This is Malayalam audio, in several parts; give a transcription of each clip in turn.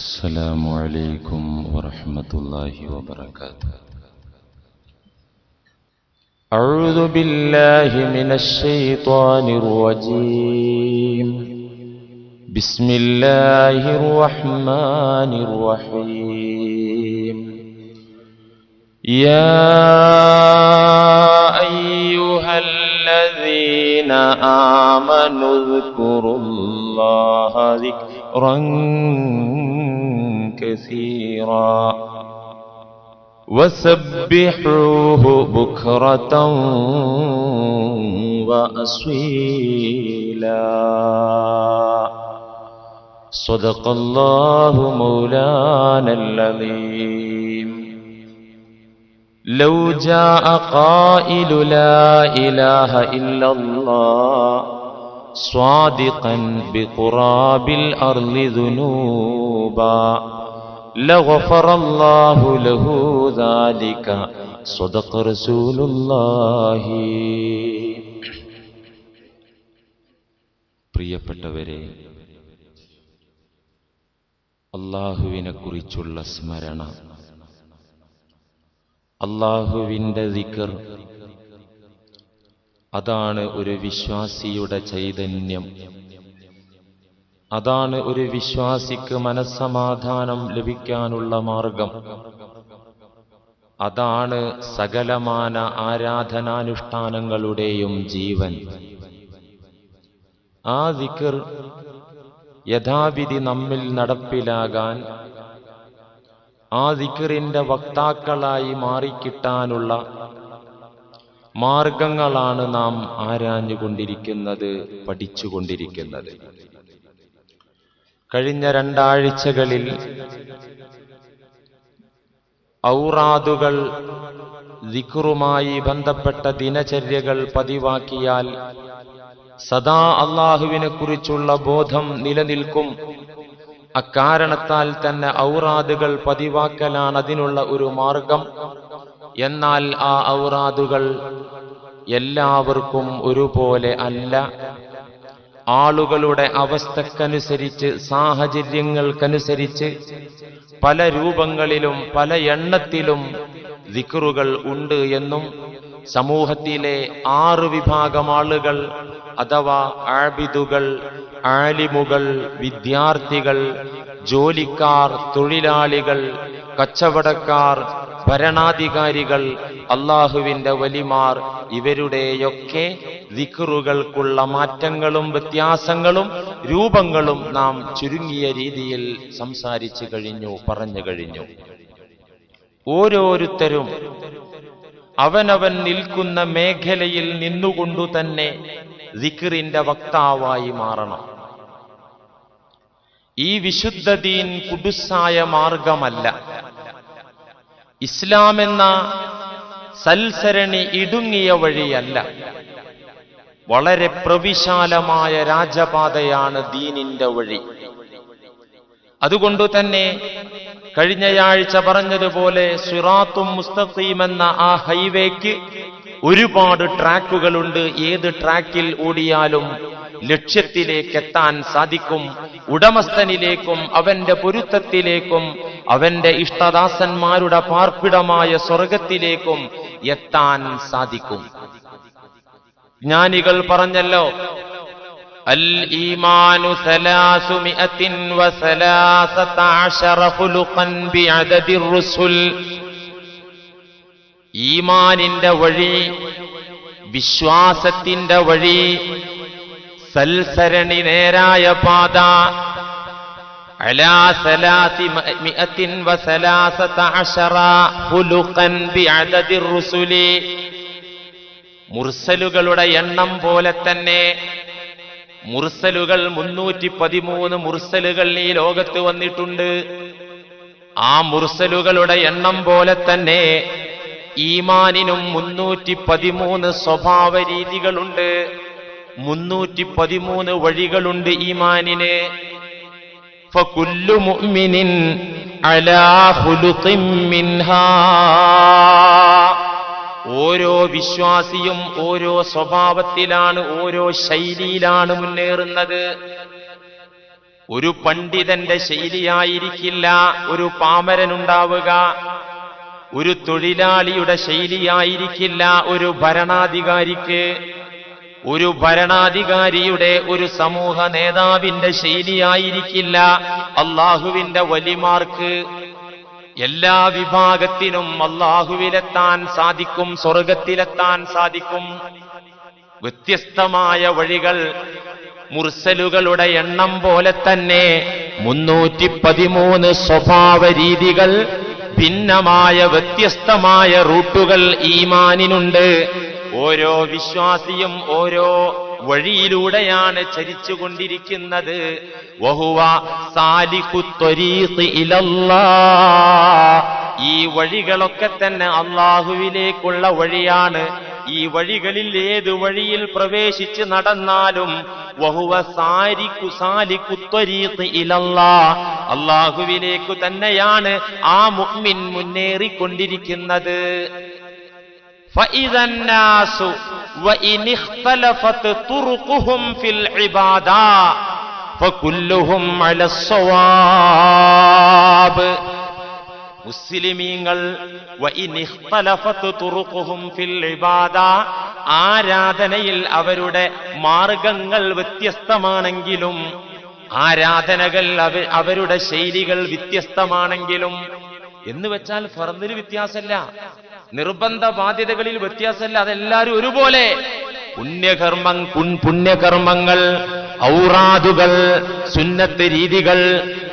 السلام عليكم ورحمة الله وبركاته. أعوذ بالله من الشيطان الرجيم. بسم الله الرحمن الرحيم. يا أيها الذين آمنوا اذكروا الله ذكرا كثيرا. وسبحوه بكرة وأصيلا. صدق الله مولانا العظيم. لو جاء قائل لا إله إلا الله صادقا بقراب الأرض ذنوبا. لغفر الله له ذلك صدق رسول الله പ്രിയപ്പെട്ടവരെ അള്ളാഹുവിനെ കുറിച്ചുള്ള സ്മരണ അള്ളാഹുവിൻ്റെ ദിക്കർ അതാണ് ഒരു വിശ്വാസിയുടെ ചൈതന്യം അതാണ് ഒരു വിശ്വാസിക്ക് മനസ്സമാധാനം ലഭിക്കാനുള്ള മാർഗം. അതാണ് സകലമാന ആരാധനാനുഷ്ഠാനങ്ങളുടെയും ജീവൻ. ആ ദിക്കർ യഥാവിധി നമ്മിൽ നടപ്പിലാകാൻ ആ ദിക്കറിന്റെ വക്താക്കളായി മാറിക്കിട്ടാനുള്ള മാർഗങ്ങളാണ് നാം ആരാഞ്ഞുകൊണ്ടിരിക്കുന്നത് പഠിച്ചുകൊണ്ടിരിക്കുന്നത്. കഴിഞ്ഞ രണ്ടാഴ്ചകളിൽ ഔറാദുകൾ ദിക്റുമായി ബന്ധപ്പെട്ട ദിനചര്യകൾ പതിവാക്കിയാൽ സദാ അള്ളാഹുവിനെ കുറിച്ചുള്ള ബോധം നിലനിൽക്കും. അക്കാരണത്താൽ തന്നെ ഔറാദുകൾ പതിവാക്കലാണ് അതിനുള്ള ഒരു മാർഗം. എന്നാൽ ആ ഔറാദുകൾ എല്ലാവർക്കും ഒരുപോലെ അല്ല. ആളുകളുടെ അവസ്ഥക്കനുസരിച്ച് സാഹചര്യങ്ങൾക്കനുസരിച്ച് പല രൂപങ്ങളിലും പല എണ്ണത്തിലും ദിക്റുകൾ ഉണ്ട് എന്നും സമൂഹത്തിലെ ആറ് വിഭാഗം ആളുകൾ അഥവാ ആബിദുകൾ ആലിമുകൾ വിദ്യാർത്ഥികൾ ജോലിക്കാർ തൊഴിലാളികൾ കച്ചവടക്കാർ ഭരണാധികാരികൾ അള്ളാഹുവിന്റെ വലിമാർ ഇവരുടെയൊക്കെ ദിക്കറുകൾക്കുള്ള മാറ്റങ്ങളും വ്യത്യാസങ്ങളും രൂപങ്ങളും നാം ചുരുങ്ങിയ രീതിയിൽ സംസാരിച്ചു കഴിഞ്ഞു പറഞ്ഞു കഴിഞ്ഞു. ഓരോരുത്തരും അവനവൻ നിൽക്കുന്ന മേഖലയിൽ നിന്നുകൊണ്ടു തന്നെ ദിക്റിന്റെ വക്താവായി മാറണം. ഈ വിശുദ്ധ ദീൻ കുടുസായ മാർഗമല്ല. ഇസ്ലാം എന്ന സൽസരണി ഇടുങ്ങിയ വഴിയല്ല. വളരെ പ്രവിശാലമായ രാജപാതയാണ് ദീനിന്റെ വഴി. അതുകൊണ്ട് തന്നെ കഴിഞ്ഞയാഴ്ച പറഞ്ഞതുപോലെ സിറാത്തും മുസ്തഖീം എന്ന ആ ഹൈവേക്ക് ഒരുപാട് ട്രാക്കുകളുണ്ട്. ഏത് ട്രാക്കിൽ ഓടിയാലും ലക്ഷ്യത്തിലേക്ക് എത്താൻ സാധിക്കും. ഉടമസ്ഥനിലേക്കും അവന്റെ പൊരുത്തത്തിലേക്കും അവന്റെ ഇഷ്ടദാസന്മാരുടെ പാർപ്പിടമായ സ്വർഗത്തിലേക്കും എത്താൻ സാധിക്കും. ജ്ഞാനികൾ പറഞ്ഞല്ലോ അൽ ഈമാനു സലാസുമിഅത്തിൻ വസലാസത അശറ ഖുലുഖൻ റുസുൽ. ഈമാനിന്റെ വഴി വിശ്വാസത്തിന്റെ വഴി സൽസരണി നേരായ പാത. മുർസലുകളുടെ എണ്ണം പോലെ തന്നെ മുർസലുകൾ മുന്നൂറ്റി പതിമൂന്ന് മുർസലുകൾ ഈ ലോകത്ത് വന്നിട്ടുണ്ട്. ആ മുർസലുകളുടെ എണ്ണം പോലെ തന്നെ ഈമാനിനും മുന്നൂറ്റി പതിമൂന്ന് സ്വഭാവ രീതികളുണ്ട് മുന്നൂറ്റി പതിമൂന്ന് വഴികളുണ്ട് ഈമാനിന്. ഫകുല്ലു മിൻഹാ. ഓരോ വിശ്വാസിയും ഓരോ സ്വഭാവത്തിലാണ് ഓരോ ശൈലിയിലാണ് മുന്നേറുന്നത്. ഒരു പണ്ഡിതന്റെ ശൈലിയായിരിക്കില്ല ഒരു പാമരനുണ്ടാവുക. ഒരു തൊഴിലാളിയുടെ ശൈലിയായിരിക്കില്ല ഒരു ഭരണാധികാരിക്ക്. ഒരു ഭരണാധികാരിയുടെ ഒരു സമൂഹ നേതാവിന്റെ ശൈലിയായിരിക്കില്ല അള്ളാഹുവിന്റെ വലിമാർക്ക്. എല്ലാ വിഭാഗത്തിനും അള്ളാഹുവിലെത്താൻ സാധിക്കും സ്വർഗത്തിലെത്താൻ സാധിക്കും. വ്യത്യസ്തമായ വഴികൾ മുർസലുകളുടെ എണ്ണം പോലെ തന്നെ മുന്നൂറ്റി പതിമൂന്ന് സ്വഭാവ രീതികൾ ഭിന്നമായ വ്യത്യസ്തമായ റൂട്ടുകൾ ഈമാനിനുണ്ട്. ഓരോ വിശ്വാസിയും ഓരോ വഴിയിലൂടെയാണ് ചരിച്ചുകൊണ്ടിരിക്കുന്നത് വഹുവ. ഈ വഴികളൊക്കെ തന്നെ അള്ളാഹുവിലേക്കുള്ള വഴിയാണ് ഈ വഴികളിൽ ഏത് വഴിയിൽ പ്രവേശിച്ച് നടന്നാലും. അള്ളാഹുവിലേക്കു തന്നെയാണ് ആ മുഅ്മിൻ മുന്നേറിക്കൊണ്ടിരിക്കുന്നത് فإذا الناس وإن اختلفت طرقهم في العبادة فكلهم على الصواب മുസ്ലിമീങ്ങൾ وإن اختلفت طرقهم في العبادة ആരാധനയിൽ അവരുടെ മാർഗങ്ങൾ വ്യത്യസ്തമാണെങ്കിലും ആരാധനകൾ അവ- അവരുടെ ശൈലികൾ വ്യത്യസ്തമാണെങ്കിലും എന്ന് വെച്ചാൽ ഫർദിന് വ്യത്യാസമല്ല നിർബന്ധ ബാധ്യതകളിൽ വ്യത്യാസമല്ല. അതെല്ലാരും ഒരുപോലെ. പുണ്യകർമ്മ പുണ്യകർമ്മങ്ങൾ ഔറാദുകൾ സുന്നത്ത് രീതികൾ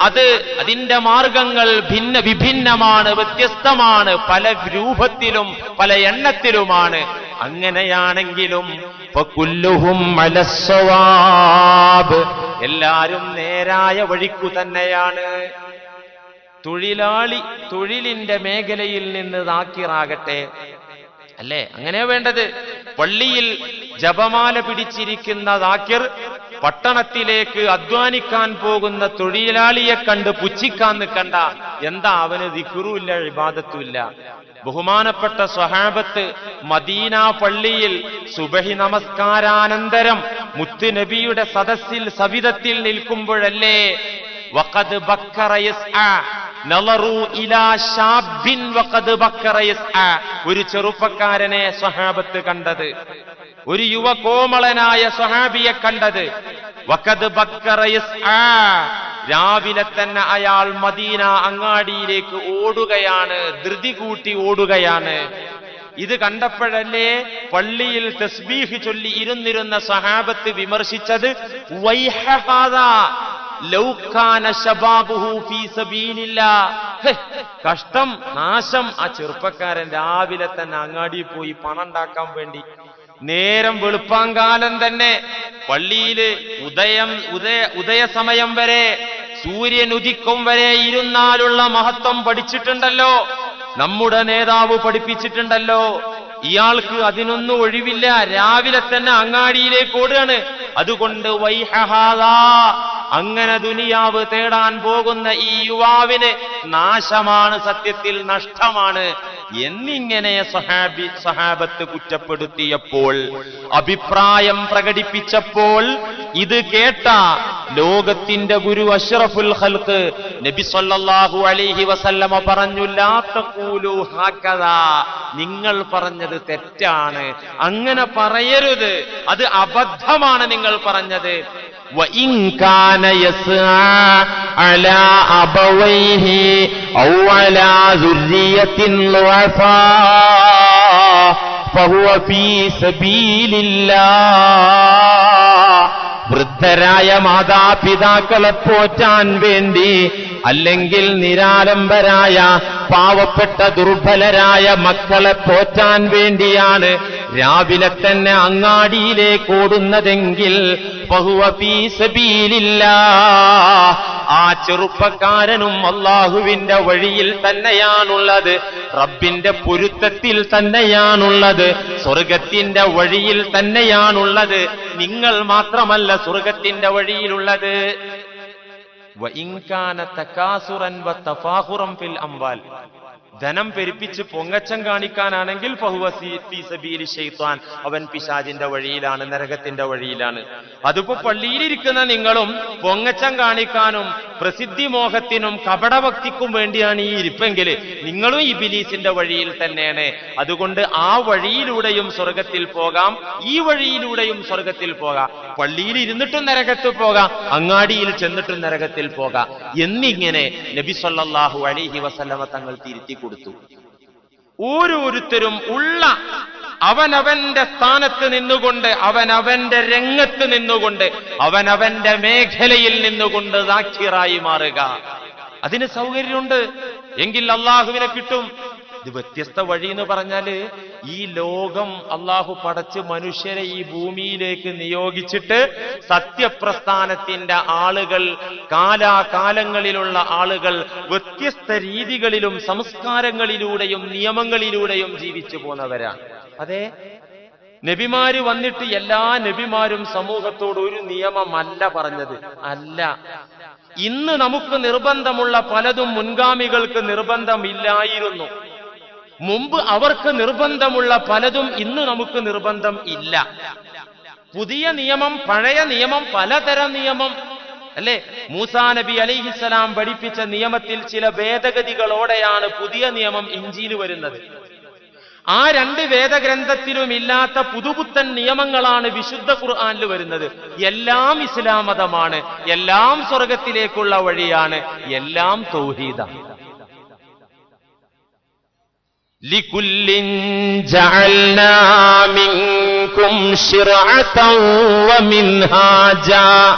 അത് അതിന്റെ മാർഗങ്ങൾ ഭിന്ന വിഭിന്നമാണ് വ്യത്യസ്തമാണ് പല രൂപത്തിലും പല എണ്ണത്തിലുമാണ്. അങ്ങനെയാണെങ്കിലും. എല്ലാരും നേരായ വഴിക്കു തന്നെയാണ്. തൊഴിലാളി തൊഴിലിന്റെ മേഖലയിൽ നിന്ന് നാക്കിറാകട്ടെ. അല്ലേ? അങ്ങനെ വേണ്ടത്. പള്ളിയിൽ ജപമാല പിടിച്ചിരിക്കുന്ന ദാക്കിർ പട്ടണത്തിലേക്ക് അധ്വാനിക്കാൻ പോകുന്ന തൊഴിലാളിയെ കണ്ട് പുച്ഛിക്കാൻ നിൽക്കണ്ട. എന്താ അവന് ദിക്കുറുമില്ല ഇബാദത്തുമില്ല ബഹുമാനപ്പെട്ട സ്വഹാബത്ത് മദീന പള്ളിയിൽ സുബഹി നമസ്കാരാനന്തരം മുത്തുനബിയുടെ സദസ്സിൽ സവിധത്തിൽ നിൽക്കുമ്പോഴല്ലേ? വഖദ് ബക്കറ ഒരു ചെറുപ്പക്കാരനെ സ്വഹാബത്ത് കണ്ടത്. ഒരു യുവ കോമളനായ സ്വഹാബിയെ കണ്ടത്. വക്കത് രാവിലെ തന്നെ അയാൾ മദീന അങ്ങാടിയിലേക്ക് ഓടുകയാണ്. ധൃതി കൂട്ടി ഓടുകയാണ്. ഇത് കണ്ടപ്പോഴല്ലേ പള്ളിയിൽ തസ്ബീഹ് ചൊല്ലി ഇരുന്നിരുന്ന സഹാബത്ത് വിമർശിച്ചത് ഫീ. കഷ്ടം നാശം. ആ ചെറുപ്പക്കാരൻ രാവിലെ തന്നെ അങ്ങാടിയിൽ പോയി പണം ഉണ്ടാക്കാൻ വേണ്ടി നേരം വെളുപ്പാങ്കാലം തന്നെ പള്ളിയിൽ ഉദയം ഉദയ ഉദയസമയം വരെ സൂര്യൻ ഉദിക്കും വരെ ഇരുന്നാലുള്ള മഹത്വം പഠിച്ചിട്ടുണ്ടല്ലോ. നമ്മുടെ നേതാവ് പഠിപ്പിച്ചിട്ടുണ്ടല്ലോ. ഇയാൾക്ക് അതിനൊന്നും ഒഴിവില്ല. രാവിലെ തന്നെ അങ്ങാടിയിലേക്ക് ഓടുകയാണ്. അതുകൊണ്ട് അങ്ങനെ ദുനിയാവ് തേടാൻ പോകുന്ന ഈ യുവാവിന് നാശമാണ് സത്യത്തിൽ നഷ്ടമാണ് എന്നിങ്ങനെ സഹാബി സഹാബത്ത് കുറ്റപ്പെടുത്തിയപ്പോൾ അഭിപ്രായം പ്രകടിപ്പിച്ചപ്പോൾ ഇത് കേട്ട ലോകത്തിന്റെ ഗുരു അഷ്റഫുൽ ഹൽക്ക് നബി സല്ലല്ലാഹു അലൈഹി വസല്ലമ പറഞ്ഞു ലാ തഖൂലു ഹാകദാ നിങ്ങൾ പറഞ്ഞത് തെറ്റാണ് അങ്ങനെ പറയരുത് അത് അബദ്ധമാണ് നിങ്ങൾ ഉലമാങ്ങൾ പറഞ്ഞത്. ഫഹുവ ഫീ സബീലില്ലാ വൃദ്ധരായ മാതാപിതാക്കളെ പോറ്റാൻ വേണ്ടി അല്ലെങ്കിൽ നിരാലംബരായ പാവപ്പെട്ട ദുർബലരായ മക്കളെ പോറ്റാൻ വേണ്ടിയാണ് രാവിലെ തന്നെ അങ്ങാടിയിലേക്ക് ഓടുന്നതെങ്കിൽ ബഹുവ പീസബീലില്ല ആ ചെറുപ്പക്കാരനും അള്ളാഹുവിന്റെ വഴിയിൽ തന്നെയാണുള്ളത്. റബ്ബിന്റെ പൊരുത്തത്തിൽ തന്നെയാണുള്ളത്. സ്വർഗത്തിന്റെ വഴിയിൽ തന്നെയാണുള്ളത്. നിങ്ങൾ മാത്രമല്ല സ്വർഗത്തിന്റെ വഴിയിലുള്ളത്. ഇൻകാനത്തെ കാസുറൻ വത്ത ഫാഹുറം ഫിൽ അംവാൽ. ധനം പെരുപ്പിച്ച് പൊങ്ങച്ചം കാണിക്കാനാണെങ്കിൽ ഷെയ്ത്താൻ അവൻ പിശാജിന്റെ വഴിയിലാണ് നരകത്തിന്റെ വഴിയിലാണ്. അതിപ്പോ പള്ളിയിലിരിക്കുന്ന നിങ്ങളും പൊങ്ങച്ചം കാണിക്കാനും പ്രസിദ്ധി മോഹത്തിനും കപടഭക്തിക്കും വേണ്ടിയാണ് ഈ ഇരിപ്പെങ്കിൽ നിങ്ങളും ഈ ബിലീസിന്റെ വഴിയിൽ തന്നെയാണ്. അതുകൊണ്ട് ആ വഴിയിലൂടെയും സ്വർഗത്തിൽ പോകാം ഈ വഴിയിലൂടെയും സ്വർഗത്തിൽ പോകാം. പള്ളിയിൽ ഇരുന്നിട്ടും നരകത്തിൽ പോകാം അങ്ങാടിയിൽ ചെന്നിട്ടും നരകത്തിൽ പോകാം. എന്നിങ്ങനെ നബി സല്ലല്ലാഹു അലൈഹി വസല്ലമ തങ്ങൾ തിരുത്തി കൊടുത്തു. ഓരോരുത്തരും ഉള്ള അവനവന്റെ സ്ഥാനത്ത് നിന്നുകൊണ്ട് അവനവന്റെ രംഗത്ത് നിന്നുകൊണ്ട് അവനവന്റെ മേഖലയിൽ നിന്നുകൊണ്ട് സാക്ഷിറായി മാറുക. അതിന് സൗകര്യമുണ്ട്. എങ്കിൽ അള്ളാഹുവിനെ കിട്ടും. ഇത് വ്യത്യസ്ത വഴി എന്ന് പറഞ്ഞാൽ ഈ ലോകം അള്ളാഹു പടച്ച് മനുഷ്യരെ ഈ ഭൂമിയിലേക്ക് നിയോഗിച്ചിട്ട് സത്യപ്രസ്ഥാനത്തിന്റെ ആളുകൾ കാലാകാലങ്ങളിലുള്ള ആളുകൾ വ്യത്യസ്ത രീതികളിലും സംസ്കാരങ്ങളിലൂടെയും നിയമങ്ങളിലൂടെയും ജീവിച്ചു പോന്നവരാണ്. അതെ നബിമാര് വന്നിട്ട് എല്ലാ നബിമാരും സമൂഹത്തോട് ഒരു നിയമമല്ല പറഞ്ഞത്. അല്ല ഇന്ന് നമുക്ക് നിർബന്ധമുള്ള പലതും മുൻഗാമികൾക്ക് നിർബന്ധമില്ലായിരുന്നു. മുമ്പ് അവർക്ക് നിർബന്ധമുള്ള പലതും ഇന്ന് നമുക്ക് നിർബന്ധം ഇല്ല. പുതിയ നിയമം പഴയ നിയമം പലതരം നിയമം. അല്ലെ? മൂസാ നബി അലിഹിസലാം പഠിപ്പിച്ച നിയമത്തിൽ ചില ഭേദഗതികളോടെയാണ് പുതിയ നിയമം ഇഞ്ചിയിൽ വരുന്നത്. ആ രണ്ട് വേദഗ്രന്ഥത്തിലും ഇല്ലാത്ത പുതുപുത്തൻ നിയമങ്ങളാണ് വിശുദ്ധ ഖുർആാനിൽ വരുന്നത്. എല്ലാം ഇസ്ലാം മതമാണ് എല്ലാം സ്വർഗത്തിലേക്കുള്ള വഴിയാണ്. എല്ലാം തൗഹീദാണ്. لكل جعلنا منكم شرعة ومنهاجا.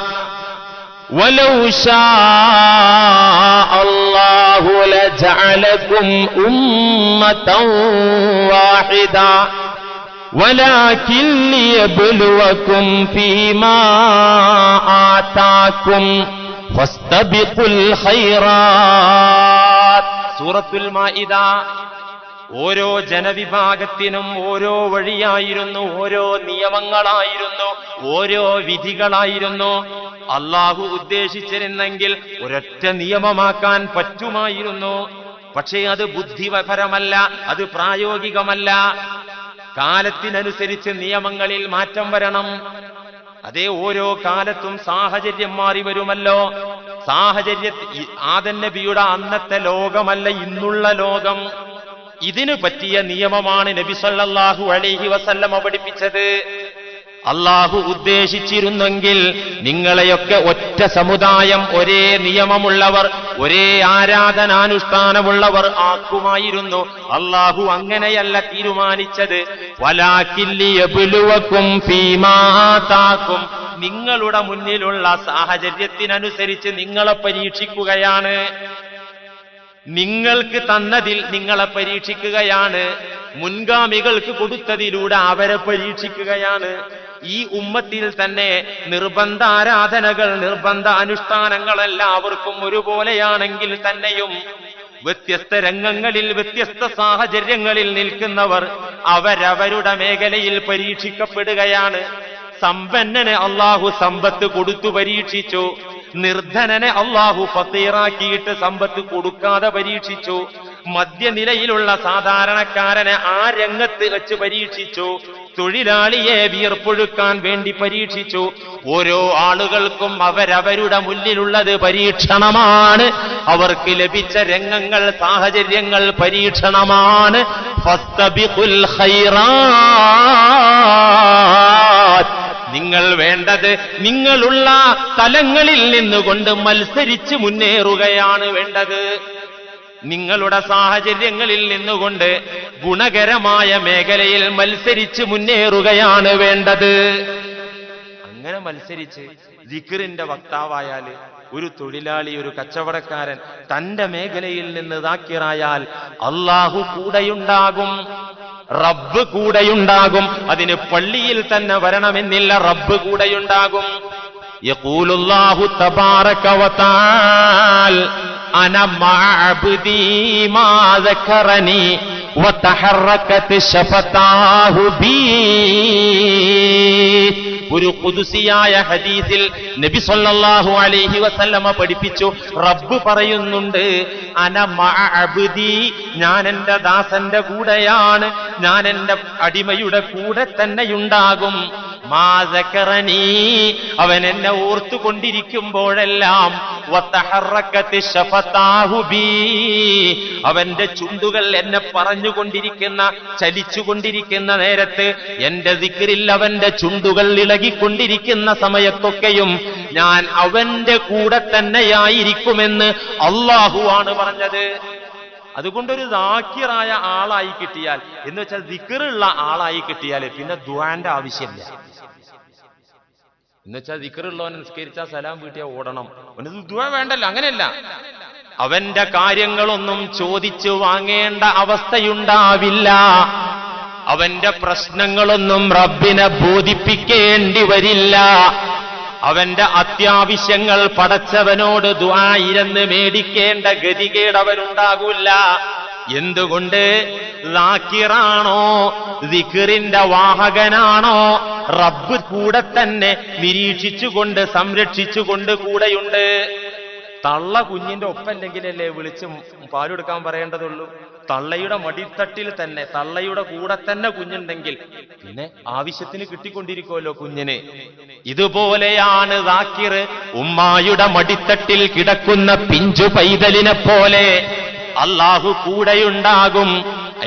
ولو شاء الله لجعلكم أمة واحدة. ولكن ليبلوكم فيما آتاكم. فاستبقوا الخيرات. سورة المائدة. ഓരോ ജനവിഭാഗത്തിനും ഓരോ വഴിയായിരുന്നു ഓരോ നിയമങ്ങളായിരുന്നു ഓരോ വിധികളായിരുന്നു. അള്ളാഹു ഉദ്ദേശിച്ചിരുന്നെങ്കിൽ ഒരൊറ്റ നിയമമാക്കാൻ പറ്റുമായിരുന്നു. പക്ഷേ അത് ബുദ്ധിപരമല്ല അത് പ്രായോഗികമല്ല. കാലത്തിനനുസരിച്ച് നിയമങ്ങളിൽ മാറ്റം വരണം. അതേ ഓരോ കാലത്തും സാഹചര്യം മാറി വരുമല്ലോ. സാഹചര്യ ആദൻ നബിയുടെ അന്നത്തെ ലോകമല്ല ഇന്നുള്ള ലോകം. ഇതിനു പറ്റിയ നിയമമാണ് നബി സല്ലല്ലാഹു അലൈഹി വസല്ലമ പഠിപ്പിച്ചത്. അള്ളാഹു ഉദ്ദേശിച്ചിരുന്നെങ്കിൽ നിങ്ങളെയൊക്കെ ഒറ്റ സമുദായം ഒരേ നിയമമുള്ളവർ ഒരേ ആരാധനാനുഷ്ഠാനമുള്ളവർ ആക്കുമായിരുന്നു. അള്ളാഹു അങ്ങനെയല്ല തീരുമാനിച്ചത്. വലാക്കില്ലിയബുലുവക്കും നിങ്ങളുടെ മുന്നിലുള്ള സാഹചര്യത്തിനനുസരിച്ച് നിങ്ങളെ പരീക്ഷിക്കുകയാണ്. നിങ്ങൾക്ക് തന്നതിൽ നിങ്ങളെ പരീക്ഷിക്കുകയാണ്. മുൻഗാമികൾക്ക് കൊടുത്തതിലൂടെ അവരെ പരീക്ഷിക്കുകയാണ്. ഈ ഉമ്മത്തിൽ തന്നെ നിർബന്ധ ആരാധനകൾ നിർബന്ധ അനുഷ്ഠാനങ്ങൾ എല്ലാവർക്കും ഒരുപോലെയാണെങ്കിൽ തന്നെയും വ്യത്യസ്ത രംഗങ്ങളിൽ വ്യത്യസ്ത സാഹചര്യങ്ങളിൽ നിൽക്കുന്നവർ അവരവരുടെ മേഖലയിൽ പരീക്ഷിക്കപ്പെടുകയാണ്. സമ്പന്നന് അള്ളാഹു സമ്പത്ത് കൊടുത്തു പരീക്ഷിച്ചു. നിർധനനെ അള്ളാഹു ഫത്തീറാക്കിയിട്ട് സമ്പത്ത് കൊടുക്കാതെ പരീക്ഷിച്ചു. മധ്യനിലയിലുള്ള സാധാരണക്കാരനെ ആ രംഗത്ത് വെച്ച് പരീക്ഷിച്ചു. തൊഴിലാളിയെ വിയർപ്പൊഴുക്കാൻ വേണ്ടി പരീക്ഷിച്ചു. ഓരോ ആളുകൾക്കും അവരവരുടെ മുന്നിലുള്ളത് പരീക്ഷണമാണ്. അവർക്ക് ലഭിച്ച രംഗങ്ങൾ സാഹചര്യങ്ങൾ പരീക്ഷണമാണ്. ഫസ്തബിഖുൽ ഖൈറാത്ത് നിങ്ങൾ വേണ്ടത് നിങ്ങളുള്ള തലങ്ങളിൽ നിന്നുകൊണ്ട് മത്സരിച്ച് മുന്നേറുകയാണ് വേണ്ടത്. നിങ്ങളുടെ സാഹചര്യങ്ങളിൽ നിന്നുകൊണ്ട് ഗുണകരമായ മേഖലയിൽ മത്സരിച്ച് മുന്നേറുകയാണ് വേണ്ടത്. അങ്ങനെ മത്സരിച്ച് ദിക്റിന്റെ വക്താവായാൽ ഒരു തൊഴിലാളി ഒരു കച്ചവടക്കാരൻ തന്റെ മേഖലയിൽ നിന്ന് ദാക്കിറായാൽ അള്ളാഹു കൂടെയുണ്ടാകും. റബ്ബ് കൂടെയുണ്ടാകും. അതിന് പള്ളിയിൽ തന്നെ വരണമെന്നില്ല റബ്ബ് കൂടെയുണ്ടാകും. യഖൂലുല്ലാഹു തബാറക വതആൽ അന മഅബ്ദി മാ ഒരു പുതുസിയായ ഹദീസിൽ നബി സല്ലല്ലാഹു അലൈഹി വസല്ലമ പഠിപ്പിച്ചു. റബ്ബ് പറയുന്നുണ്ട് അനമഅബുദി ഞാൻ എന്റെ ദാസന്റെ കൂടെയാണ് ഞാൻ എന്റെ അടിമയുടെ കൂടെ തന്നെയുണ്ടാകും. മാസക്കറനീ അവൻ എന്നെ ഓർത്തു കൊണ്ടിരിക്കുമ്പോഴെല്ലാം അവന്റെ ചുണ്ടുകൾ എന്നെ പറഞ്ഞു പറഞ്ഞുകൊണ്ടിരിക്കുന്ന ചലിച്ചുകൊണ്ടിരിക്കുന്ന നേരത്ത് എന്റെ ദിക്റിൽ അവന്റെ ചുണ്ടുകൾ ഇളകിക്കൊണ്ടിരിക്കുന്ന സമയത്തൊക്കെയും ഞാൻ അവന്റെ കൂടെ തന്നെയായിരിക്കുമെന്ന് അള്ളാഹു ആണ് പറഞ്ഞത്. അതുകൊണ്ടൊരു ദാക്കിറായ ആളായി കിട്ടിയാൽ എന്ന് വെച്ചാൽ ദിക്കറുള്ള ആളായി കിട്ടിയാൽ പിന്നെ ദുവാന്റെ ആവശ്യമില്ല. എന്ന് വെച്ചാൽ ദിക്കറുള്ളവൻ നിസ്കരിച്ചാൽ സലാം വീട്ടിയാൽ ഓടണം. അവന് ദുവാ വേണ്ടല്ലോ അങ്ങനെയല്ല. അവന്റെ കാര്യങ്ങളൊന്നും ചോദിച്ചു വാങ്ങേണ്ട അവസ്ഥയുണ്ടാവില്ല. അവന്റെ പ്രശ്നങ്ങളൊന്നും റബ്ബിനെ ബോധിപ്പിക്കേണ്ടി വരില്ല. അവന്റെ അത്യാവശ്യങ്ങൾ പടച്ചവനോട് ദ്വായിരന്ന് മേടിക്കേണ്ട ഗതികേട് അവനുണ്ടാകൂല എന്തുകൊണ്ട്? ലാക്കിറാണോ? ദിഖിറിന്റെ വാഹകനാണോ? റബ്ബ് കൂടെ തന്നെ നിരീക്ഷിച്ചുകൊണ്ട് സംരക്ഷിച്ചുകൊണ്ട് കൂടെയുണ്ട്. തള്ള കുഞ്ഞിന്റെ ഒപ്പല്ലെങ്കിലല്ലേ വിളിച്ച് പാലെടുക്കാൻ പറയേണ്ടതുള്ളൂ? തള്ളയുടെ മടിത്തട്ടിൽ തന്നെ തള്ളയുടെ കൂടെ തന്നെ കുഞ്ഞുണ്ടെങ്കിൽ പിന്നെ ആവശ്യത്തിന് കിട്ടിക്കൊണ്ടിരിക്കുമല്ലോ കുഞ്ഞിനെ. ഇതുപോലെയാണ് ദാക്കിർ ഉമ്മായുടെ മടിത്തട്ടിൽ കിടക്കുന്ന പിഞ്ചു പൈതലിനെ പോലെ. അള്ളാഹു കൂടെയുണ്ടാകും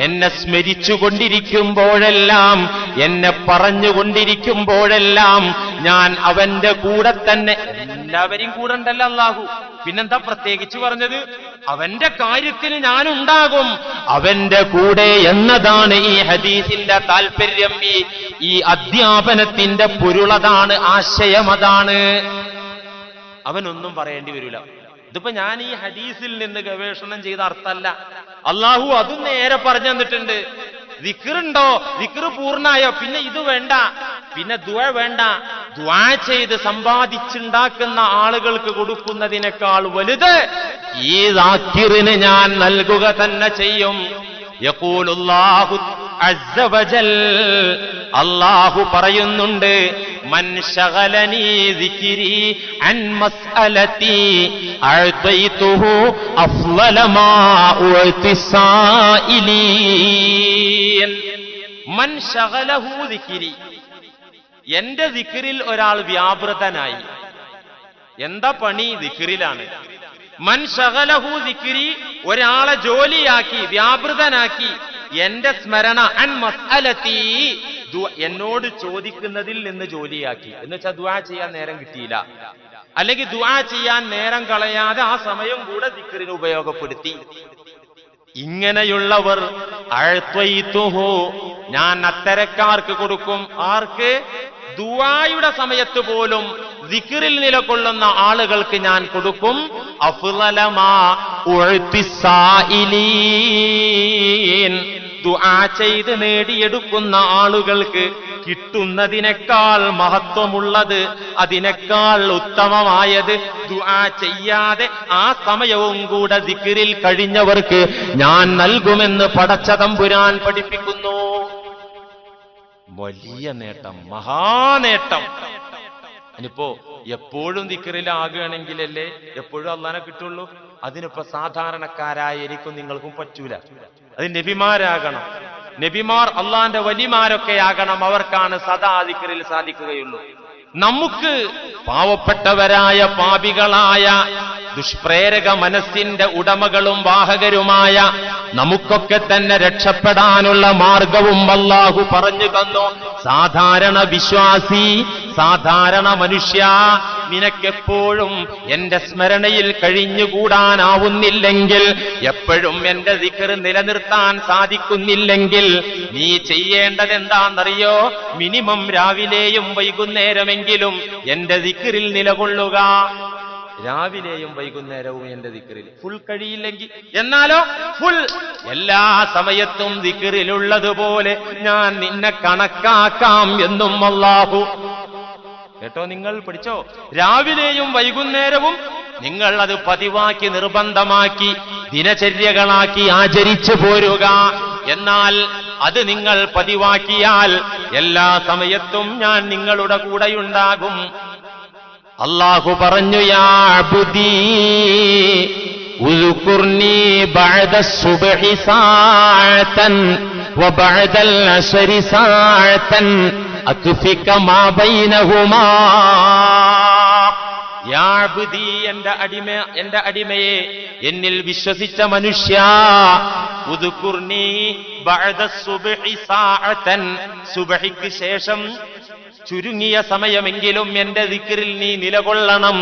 എന്നെ സ്മരിച്ചുകൊണ്ടിരിക്കുമ്പോഴെല്ലാം എന്നെ പറഞ്ഞുകൊണ്ടിരിക്കുമ്പോഴെല്ലാം ഞാൻ അവന്റെ കൂടെ തന്നെ എല്ലാവരെയും കൂടെ ഉണ്ടല്ലോ അള്ളാഹു പിന്നെന്താ പ്രത്യേകിച്ച് പറഞ്ഞത്? അവന്റെ കാര്യത്തിൽ ഞാനുണ്ടാകും. അവന്റെ കൂടെ എന്നതാണ് ഈ ഹദീസിന്റെ താല്പര്യം ഈ ഈ അധ്യാപനത്തിന്റെ പൊരുളതാണ് ആശയം അതാണ്. അവനൊന്നും പറയേണ്ടി വരില്ല. ഇതിപ്പോ ഞാൻ ഈ ഹദീസിൽ നിന്ന് ഗവേഷണം ചെയ്ത അർത്ഥമല്ല. അള്ളാഹു അതും നേരെ പറഞ്ഞു തന്നിട്ടുണ്ട്. ദിക്കറുണ്ടോ വിക്രു പൂർണായോ? പിന്നെ ഇത് വേണ്ട. പിന്നെ ദുവ വേണ്ട. ദ്വാ ചെയ്ത് സമ്പാദിച്ചുണ്ടാക്കുന്ന ആളുകൾക്ക് കൊടുക്കുന്നതിനേക്കാൾ വലുത് ഈ ദാക്കിറിന് ഞാൻ നൽകുക തന്നെ ചെയ്യും. അല്ലാഹു പറയുന്നുണ്ട് എന്റെ ദിക്കിരിൽ ഒരാൾ വ്യാപൃതനായി. എന്താ പണി? ദിക്കിരിലാണ് മൻ ശകലഹു ദിക്കിരി ഒരാളെ ജോലിയാക്കി വ്യാപൃതനാക്കി എന്റെ സ്മരണ അൻ മസ്അലത്തി. എന്നോട് ചോദിക്കുന്നതിൽ നിന്ന് ജോലിയാക്കി. എന്ന് വെച്ചാൽ ദുആ ചെയ്യാൻ നേരം കിട്ടിയില്ല. അല്ലെങ്കിൽ ദുആ ചെയ്യാൻ നേരം കളയാതെ ആ സമയം കൂടെ ദിക്കറിന് ഉപയോഗപ്പെടുത്തി. ഇങ്ങനെയുള്ളവർ അഴ്ത്വയിത്തുഹു ഞാൻ അത്തരക്കാർക്ക് കൊടുക്കും. ആർക്ക്? ദുവായുടെ സമയത്ത് പോലും ദിക്റിൽ നിലകൊള്ളുന്ന ആളുകൾക്ക് ഞാൻ കൊടുക്കും. അഫുലമാ ദുആ ചെയ്ത് നേടിയെടുക്കുന്ന ആളുകൾക്ക് കിട്ടുന്നതിനേക്കാൾ മഹത്വമുള്ളത് അതിനേക്കാൾ ഉത്തമമായത് ദുആ ചെയ്യാതെ ആ സമയവും കൂടെ ദിക്റിൽ കഴിഞ്ഞവർക്ക് ഞാൻ നൽകുമെന്ന് പടച്ച തമ്പുരാൻ പഠിപ്പിക്കുന്നു. വലിയ നേട്ടം മഹാനേട്ടം ഇനിയിപ്പോ എപ്പോഴും ദിക്കറിലാകുകയാണെങ്കിലല്ലേ എപ്പോഴും അള്ളാനെ കിട്ടുള്ളൂ? അതിനിപ്പോ സാധാരണക്കാരായിരിക്കും നിങ്ങൾക്കും പറ്റൂല. അത് നബിമാരാകണം. നബിമാർ അള്ളാന്റെ വലിമാരൊക്കെ ആകണം അവർക്കാണ് സദാ ദിക്കറിൽ സാധിക്കുകയുള്ളൂ. നമുക്ക് പാവപ്പെട്ടവരായ പാപികളായ ദുഷ്പ്രേരക മനസ്സിന്റെ ഉടമകളും വാഹകരുമായ നമുക്കൊക്കെ തന്നെ രക്ഷപ്പെടാനുള്ള മാർഗവും അല്ലാഹു പറഞ്ഞു തന്നു. സാധാരണ വിശ്വാസി സാധാരണ മനുഷ്യ നിനക്കെപ്പോഴും എന്റെ സ്മരണയിൽ കഴിഞ്ഞുകൂടാനാവുന്നില്ലെങ്കിൽ എപ്പോഴും എന്റെ ദിക്കർ നിലനിർത്താൻ സാധിക്കുന്നില്ലെങ്കിൽ നീ ചെയ്യേണ്ടത് എന്താണെന്നറിയോ മിനിമം രാവിലെയും വൈകുന്നേരമെങ്കിലും എന്റെ ദിക്കറിൽ നിലകൊള്ളുക. രാവിലെയും വൈകുന്നേരവും എന്റെ ദിക്കറിൽ ഫുൾ കഴിയില്ലെങ്കിൽ എന്നാലോ? ഫുൾ. എല്ലാ സമയത്തും ദിക്കറിലുള്ളതുപോലെ ഞാൻ നിന്നെ കണക്കാക്കാം എന്നും അല്ലാഹു കേട്ടോ നിങ്ങൾ പിടിച്ചോ? രാവിലെയും വൈകുന്നേരവും നിങ്ങൾ അത് പതിവാക്കി നിർബന്ധമാക്കി ദിനചര്യകളാക്കി ആചരിച്ചു പോരുക. എന്നാൽ അത് നിങ്ങൾ പതിവാക്കിയാൽ എല്ലാ സമയത്തും ഞാൻ നിങ്ങളുടെ കൂടെയുണ്ടാകും. അള്ളാഹു പറഞ്ഞു യാ എന്റെ അടിമ എന്റെ അടിമയെ എന്നിൽ വിശ്വസിച്ച മനുഷ്യ. സുബഹിക്ക് ശേഷം ചുരുങ്ങിയ സമയമെങ്കിലും എന്റെ ദിക്റിൽ നീ നിലകൊള്ളണം.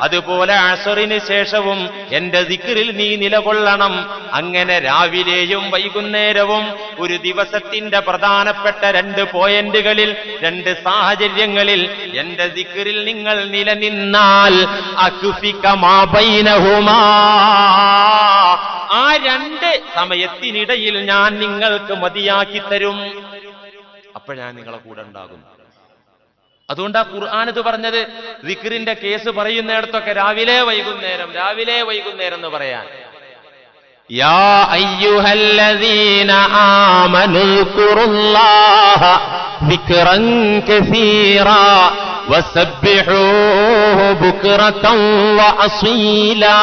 അതുപോലെ അസറിന് ശേഷവും എന്റെ ദിക്റിൽ നീ നിലകൊള്ളണം. അങ്ങനെ രാവിലെയും വൈകുന്നേരവും ഒരു ദിവസത്തിന്റെ പ്രധാനപ്പെട്ട രണ്ട് പോയിന്റുകളിൽ രണ്ട് സാഹചര്യങ്ങളിൽ എന്റെ ദിക്റിൽ നിങ്ങൾ നിലനിന്നാൽ അക്ഫിക മാ ബൈനഹുമാ. ആ രണ്ട് സമയത്തിനിടയിൽ ഞാൻ നിങ്ങൾക്ക് മതിയാക്കി തരും. അപ്പൊ ഞാൻ നിങ്ങളെ കൂടെ ഉണ്ടാകും അതുകൊണ്ട് ആ ഖുർആൻ ഇത് പറഞ്ഞത് ദിക്റിന്റെ കേസ് പറയുന്നിടത്തൊക്കെ രാവിലെ വൈകുന്നേരം രാവിലെ വൈകുന്നേരം എന്ന് പറയാൻ يا أيها الذين آمنوا اذكروا الله ذكرا كثيرا وسبحوه بكرة وأصيلا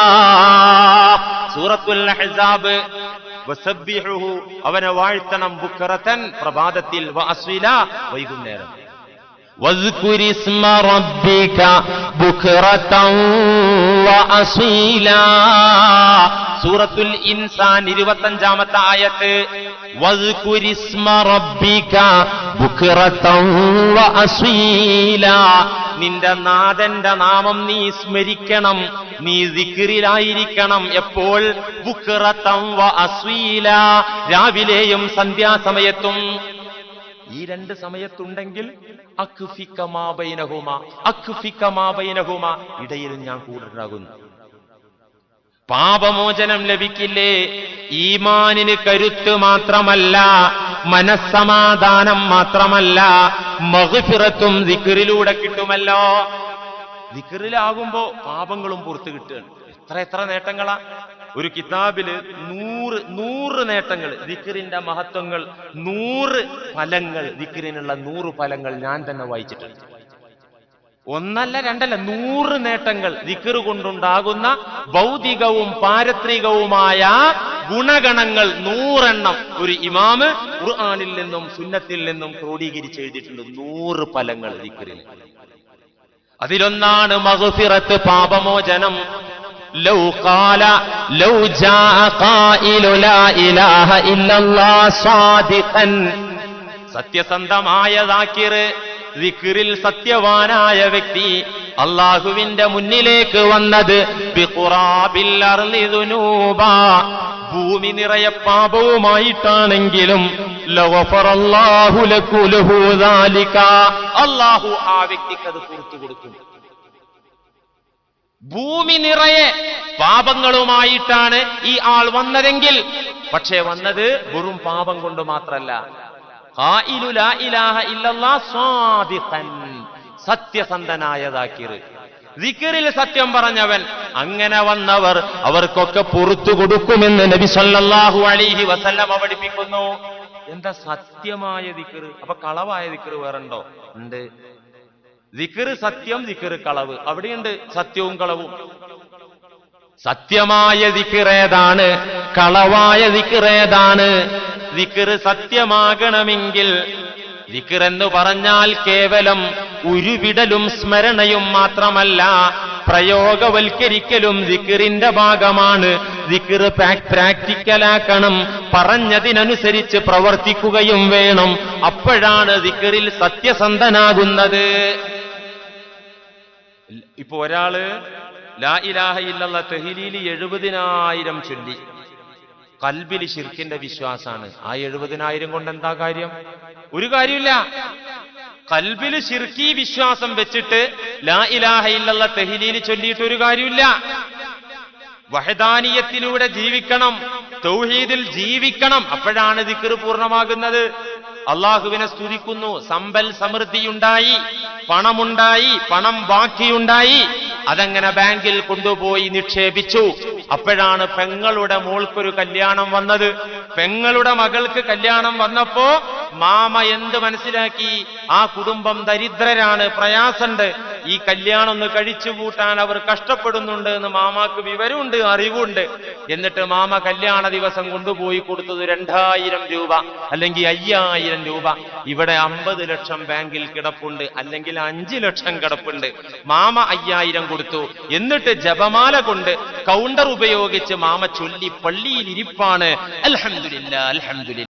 സൂറത്തുൽ അഹ്സാബ് വസബ്ബിഹുഹു അവനെ വാഴ്ത്തണം ബുക്കറത്തൻ പ്രഭാതത്തിൽ വൈകുന്നേരം. സൂറത്തുൽ ഇൻസാൻ ഇരുപത്തഞ്ചാമത്തെ ആയത്ത് വസ്കുരിസ്മ റബ്ബിക ബുക്കറത്തം വഅസീല നിന്റെ നാഥന്റെ നാമം നീ സ്മരിക്കണം നീ ദിക്കിരിലായിരിക്കണം എപ്പോൾ? വ അസ്വീല. രാവിലെയും സന്ധ്യാസമയത്തും. ഈ രണ്ട് സമയത്തുണ്ടെങ്കിൽ അക്ഫിക്കമാബൈനഹുമ അക്ഫിക്കമാബൈനഹുമ ഇടയിലും ഞാൻ കൂടുതലാകുന്നു. പാപമോചനം ലഭിക്കില്ലേ? ഈമാനിന് കരുത്ത് മാത്രമല്ല മനസ്സമാധാനം മാത്രമല്ല മഹുഫിറത്തും ദിക്കറിലൂടെ കിട്ടുമല്ലോ. ദിക്കറിലാകുമ്പോ പാപങ്ങളും പുറത്തു കിട്ടുകയാണ്. എത്ര എത്ര നേട്ടങ്ങളാ. ഒരു കിതാബിൽ നൂറ് നൂറ് നേട്ടങ്ങൾ ദിക്കറിന്റെ മഹത്വങ്ങൾ നൂറ് ഫലങ്ങൾ ദിക്കറിനുള്ള നൂറ് ഫലങ്ങൾ ഞാൻ തന്നെ വായിച്ചിട്ടുണ്ട്. ഒന്നല്ല രണ്ടല്ല നൂറ് നേട്ടങ്ങൾ ദിക്കറ് കൊണ്ടുണ്ടാകുന്ന ഭൗതികവും പാരത്രികവുമായ ഗുണഗണങ്ങൾ നൂറെണ്ണം ഒരു ഇമാമ് ഖുർആാനിൽ നിന്നും സുന്നത്തിൽ നിന്നും ക്രോഡീകരിച്ച് എഴുതിയിട്ടുണ്ട് നൂറ് ഫലങ്ങൾ ദിക്കറിൽ. അതിലൊന്നാണ് മഹുഫിറത്ത് പാപമോചനം. ലൗ ലൗ ജാ ഖായിലു ലാ ഇലാഹ സത്യസന്ധമായ ദാക്കിർ ദിക്റിൽ സത്യവാനായ വ്യക്തി അള്ളാഹുവിന്റെ മുന്നിലേക്ക് വന്നത് ഭൂമി നിറയെ പാപവുമായിട്ടാണെങ്കിലും അള്ളാഹു ആ വ്യക്തിക്ക് അത് പുറത്തു കൊടുക്കും ഭൂമി നിറയെ പാപങ്ങളുമായിട്ടാണ് ഈ ആൾ വന്നതെങ്കിൽ പക്ഷേ വന്നത് വെറും പാപം കൊണ്ട് മാത്രല്ല. ഖായിലു ലാ ഇലാഹ ഇല്ലല്ലാഹ് സ്വാദിഖൻ. സത്യസന്ധനായ ദാക്കിറ് ദിക്റിൽ സത്യം പറഞ്ഞവൻ. അങ്ങനെ വന്നവർ അവർക്കൊക്കെ പുറത്തു കൊടുക്കുമെന്ന് നബി സല്ലാഹു അലിഹി വസല്ലം പഠിപ്പിക്കുന്നു എന്താ സത്യമായ ദിക്കറ് അപ്പൊ കളവായ ദിക്കറ് വേറുണ്ടോ? ഉണ്ട്. ദിക്കറ് സത്യം ദിക്കറ് കളവ്. അവിടെയുണ്ട് സത്യവും കളവും. സത്യമായ ദിക്കറേതാണ് കളവായ ദിക്റേതാണ് ദിക്റ് സത്യമാകണമെങ്കിൽ ദിക്ർ എന്ന് പറഞ്ഞാൽ കേവലം ഉരുവിടലും സ്മരണയും മാത്രമല്ല പ്രയോഗവൽക്കരിക്കലും ദിക്കറിന്റെ ഭാഗമാണ്. ദിക്കർ പ്രാക്ടിക്കലാക്കണം പറഞ്ഞതിനനുസരിച്ച് പ്രവർത്തിക്കുകയും വേണം. അപ്പോഴാണ് ദിക്കറിൽ സത്യസന്ധനാകുന്നത്. ഇപ്പൊ ഒരാൾ ലാ ഇലാഹ ഇല്ലല്ല തെഹിലീലി എഴുപതിനായിരം ചൊല്ലി. കൽബിൽ ഷിർക്കിന്റെ വിശ്വാസാണ്. ആ എഴുപതിനായിരം കൊണ്ട് എന്താ കാര്യം? ഒരു കാര്യമില്ല. കൽബിൽ ഷിർക്കി വിശ്വാസം വെച്ചിട്ട് ലാ ഇലാഹ ഇല്ലല്ല തെഹിലീലി ചൊല്ലിയിട്ട് ഒരു കാര്യമില്ല. വഹദാനീയത്തിലൂടെ ജീവിക്കണം തൗഹീദിൽ ജീവിക്കണം. അപ്പോഴാണ് ദിക്കർ പൂർണമാകുന്നത്. അള്ളാഹുവിനെ സ്തുതിക്കുന്നു. സമ്പൽ സമൃദ്ധിയുണ്ടായി പണമുണ്ടായി പണം ബാക്കിയുണ്ടായി. അതങ്ങനെ ബാങ്കിൽ കൊണ്ടുപോയി നിക്ഷേപിച്ചു. അപ്പോഴാണ് പെങ്ങളുടെ മോൾക്കൊരു കല്യാണം വന്നത്. പെങ്ങളുടെ മകൾക്ക് കല്യാണം വന്നപ്പോ മാമ എന്ത് മനസ്സിലാക്കി? ആ കുടുംബം ദരിദ്രരാണ് പ്രയാസണ്ട്. ഈ കല്യാണം ഒന്ന് കഴിച്ചു കൂട്ടാൻ അവർ കഷ്ടപ്പെടുന്നുണ്ട് എന്ന് മാമാക്ക് വിവരമുണ്ട് അറിവുണ്ട്. എന്നിട്ട് മാമ കല്യാണ ദിവസം കൊണ്ടുപോയി കൊടുത്തത് രണ്ടായിരം രൂപ അല്ലെങ്കിൽ അയ്യായിരം രൂപ. ഇവിടെ അമ്പത് ലക്ഷം ബാങ്കിൽ കിടപ്പുണ്ട് അല്ലെങ്കിൽ അഞ്ചു ലക്ഷം കിടപ്പുണ്ട്. മാമ അയ്യായിരം കൊടുത്തു. എന്നിട്ട് ജപമാല കൊണ്ട് കൗണ്ടർ ഉപയോഗിച്ച് മാമ ചൊല്ലി പള്ളിയിൽ ഇരിപ്പാണ്. അലഹമില്ല അൽഹംദുലില്ലാ.